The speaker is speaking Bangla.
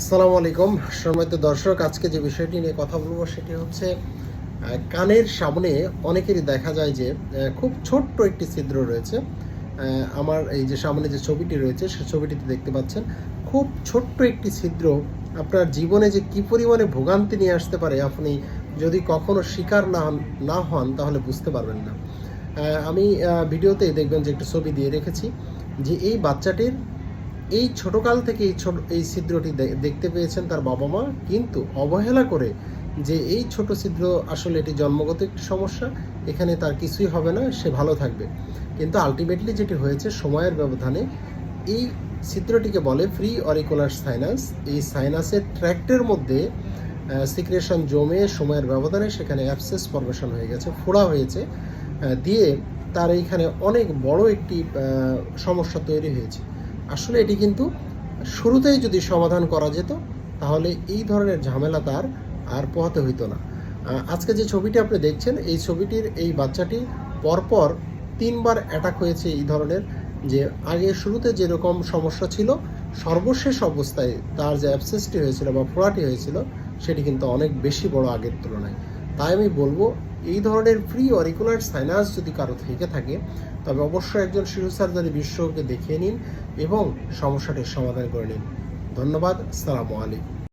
আসসালামু আলাইকুম। সম্মানিত দর্শক, আজকে যে বিষয়টি নিয়ে কথা বলব সেটি হচ্ছে কানের সামনে অনেকেরই দেখা যায় যে খুব ছোট্ট একটি ছিদ্র রয়েছে। আমার এই যে সামনে যে ছবিটি রয়েছে, সে ছবিটিতে দেখতে পাচ্ছেন, খুব ছোট্ট একটি ছিদ্র। আপনার জীবনে যে কি পরিমাণে ভোগান্তি নিয়ে আসতে পারে, আপনি যদি কখনো শিকার না হন না হন, তাহলে বুঝতে পারবেন না। আমি ভিডিওতে দেখবেন যে একটু ছবি দিয়ে রেখেছি যে, এই বাচ্চাটির এই ছোটকাল থেকে এই ছোট এই ছিদ্রটি দেখতে পেয়েছেন তার বাবা মা। কিন্তু অবহেলা করে যে এই ছোট ছিদ্র আসলে এটি জন্মগত একটি সমস্যা, এখানে তার কিছুই হবে না, সে ভালো থাকবে। কিন্তু আলটিমেটলি যেটি হয়েছে সময়ের ব্যবধানে, এই ছিদ্রটিকে বলে ফ্রি অরিকুলার সাইনাস এই সাইনাসের ট্র্যাক্টের মধ্যে সিক্রেশন জমে সময়ের ব্যবধানে সেখানে অ্যাবসেস ফরমেশন হয়ে গেছে, ফোড়া হয়েছে দিয়ে তার এইখানে অনেক বড় একটি সমস্যা তৈরি হয়েছে। আসলে এটি কিন্তু শুরুতেই যদি সমাধান করা যেত, তাহলে এই ধরনের ঝামেলা তার আর পোহাতে হইতো না। আজকে যে ছবিটি আপনি দেখছেন, এই ছবিটির এই বাচ্চাটি পরপর তিনবার অ্যাটাক হয়েছে এই ধরনের যে আগে শুরুতে যেরকম সমস্যা ছিল, সর্বশেষ অবস্থায় তার যে অ্যাবসেসটি হয়েছিল বা ফোড়াটি হয়েছিল, সেটি কিন্তু অনেক বেশি বড় আগের তুলনায়। তাই আমি বলব, এই ধরনের প্রি অরিকুলার সাইনাস যদি কারও থেকে থাকে, তবে অবশ্যই একজন শিশু সার্জারি বিশেষজ্ঞকে দেখিয়ে নিন এবং সমস্যাটির সমাধান করে নিন। ধন্যবাদ সালামু আলাইকুম।